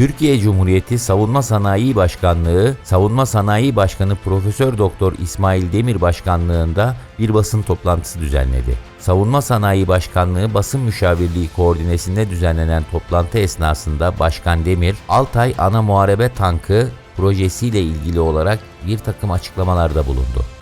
Türkiye Cumhuriyeti Savunma Sanayi Başkanlığı, Savunma Sanayi Başkanı Profesör Doktor İsmail Demir Başkanlığında bir basın toplantısı düzenledi. Savunma Sanayi Başkanlığı Basın Müşavirliği koordinesinde düzenlenen toplantı esnasında Başkan Demir, Altay Ana Muharebe Tankı projesiyle ilgili olarak bir takım açıklamalarda bulundu.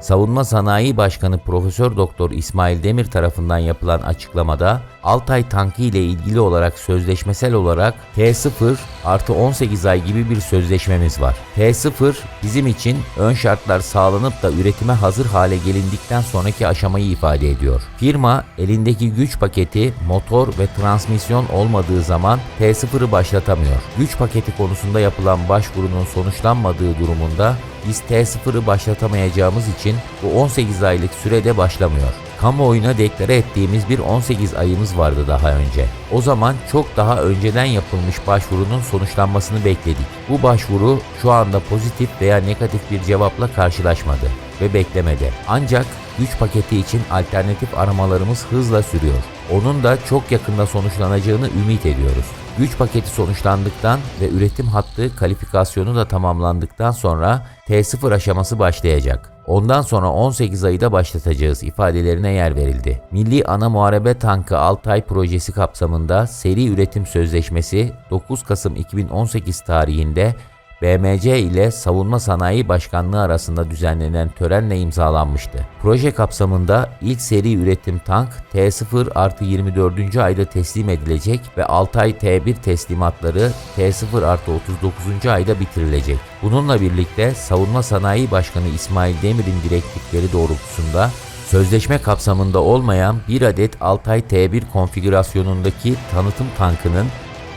Savunma Sanayi Başkanı Profesör Doktor İsmail Demir tarafından yapılan açıklamada Altay tankı ile ilgili olarak sözleşmesel olarak T0 artı 18 ay gibi bir sözleşmemiz var. T0 bizim için ön şartlar sağlanıp da üretime hazır hale gelindikten sonraki aşamayı ifade ediyor. Firma elindeki güç paketi, motor ve transmisyon olmadığı zaman T0'ı başlatamıyor. Güç paketi konusunda yapılan başvurunun sonuçlanmadığı durumunda biz T0'ı başlatamayacağımız için bu 18 aylık sürede başlamıyor. Kamuoyuna deklare ettiğimiz bir 18 ayımız vardı daha önce. O zaman çok daha önceden yapılmış başvurunun sonuçlanmasını bekledik. Bu başvuru şu anda pozitif veya negatif bir cevapla karşılaşmadı ve beklemede. Ancak güç paketi için alternatif aramalarımız hızla sürüyor. Onun da çok yakında sonuçlanacağını ümit ediyoruz. Güç paketi sonuçlandıktan ve üretim hattı kalifikasyonu da tamamlandıktan sonra T0 aşaması başlayacak. Ondan sonra 18 ayı da başlatacağız ifadelerine yer verildi. Milli Ana Muharebe Tankı Altay projesi kapsamında seri üretim sözleşmesi 9 Kasım 2018 tarihinde BMC ile Savunma Sanayi Başkanlığı arasında düzenlenen törenle imzalanmıştı. Proje kapsamında ilk seri üretim tank T0 artı 24. ayda teslim edilecek ve 6 ay T1 teslimatları T0 artı 39. ayda bitirilecek. Bununla birlikte Savunma Sanayi Başkanı İsmail Demir'in direktifleri doğrultusunda Sözleşme kapsamında olmayan bir adet Altay T1 konfigürasyonundaki tanıtım tankının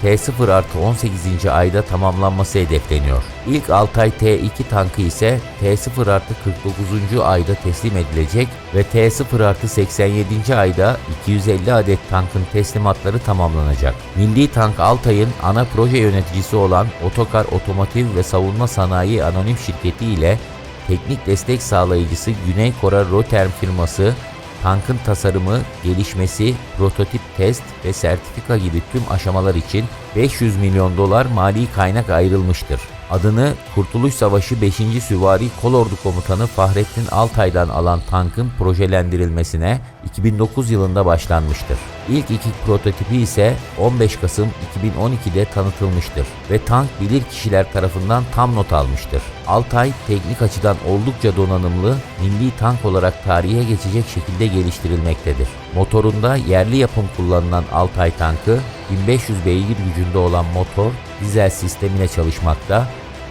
T0 artı 18. ayda tamamlanması hedefleniyor. İlk Altay T2 tankı ise T0 artı 49. ayda teslim edilecek ve T0 artı 87. ayda 250 adet tankın teslimatları tamamlanacak. Milli Tank Altay'ın ana proje yöneticisi olan Otokar Otomotiv ve Savunma Sanayi Anonim Şirketi ile teknik destek sağlayıcısı Güney Kore Roterm firması tankın tasarımı, gelişmesi, prototip test ve sertifika gibi tüm aşamalar için 500 milyon dolar mali kaynak ayrılmıştır. Adını Kurtuluş Savaşı 5. Süvari Kolordu Komutanı Fahrettin Altay'dan alan tankın projelendirilmesine 2009 yılında başlanmıştır. İlk iki prototipi ise 15 Kasım 2012'de tanıtılmıştır ve tank bilir kişiler tarafından tam not almıştır. Altay teknik açıdan oldukça donanımlı, milli tank olarak tarihe geçecek şekilde geliştirilmektedir. Motorunda yerli yapım kullanılan Altay tankı 1500 beygir gücünde olan motor dizel sistemine çalışmakta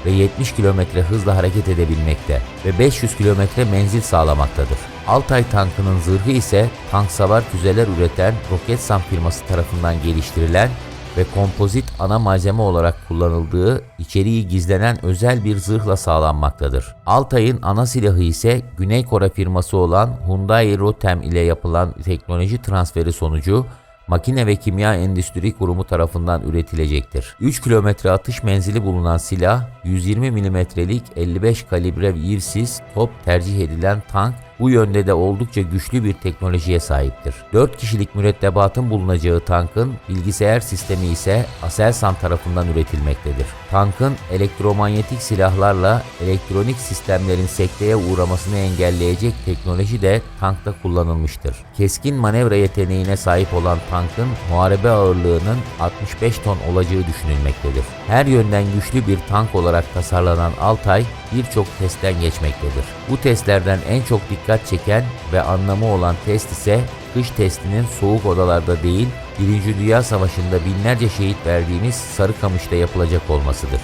ve 70 km hızla hareket edebilmekte ve 500 km menzil sağlamaktadır. Altay tankının zırhı ise tank savar füzeler üreten Roketsan firması tarafından geliştirilen ve kompozit ana malzeme olarak kullanıldığı içeriği gizlenen özel bir zırhla sağlanmaktadır. Altay'ın ana silahı ise Güney Kore firması olan Hyundai Rotem ile yapılan teknoloji transferi sonucu Makine ve Kimya Endüstri Kurumu tarafından üretilecektir. 3 kilometre atış menzili bulunan silah, 120 milimetrelik 55 kalibre yivsiz top tercih edilen tank bu yönde de oldukça güçlü bir teknolojiye sahiptir. 4 kişilik mürettebatın bulunacağı tankın bilgisayar sistemi ise Aselsan tarafından üretilmektedir. Tankın elektromanyetik silahlarla elektronik sistemlerin sekteye uğramasını engelleyecek teknoloji de tankta kullanılmıştır. Keskin manevra yeteneğine sahip olan tankın muharebe ağırlığının 65 ton olacağı düşünülmektedir. Her yönden güçlü bir tank olarak tasarlanan Altay birçok testten geçmektedir. Bu testlerden en çok dikkat çeken ve anlamı olan test ise kış testinin soğuk odalarda değil, 1. Dünya Savaşı'nda binlerce şehit verdiğimiz Sarıkamış'ta yapılacak olmasıdır.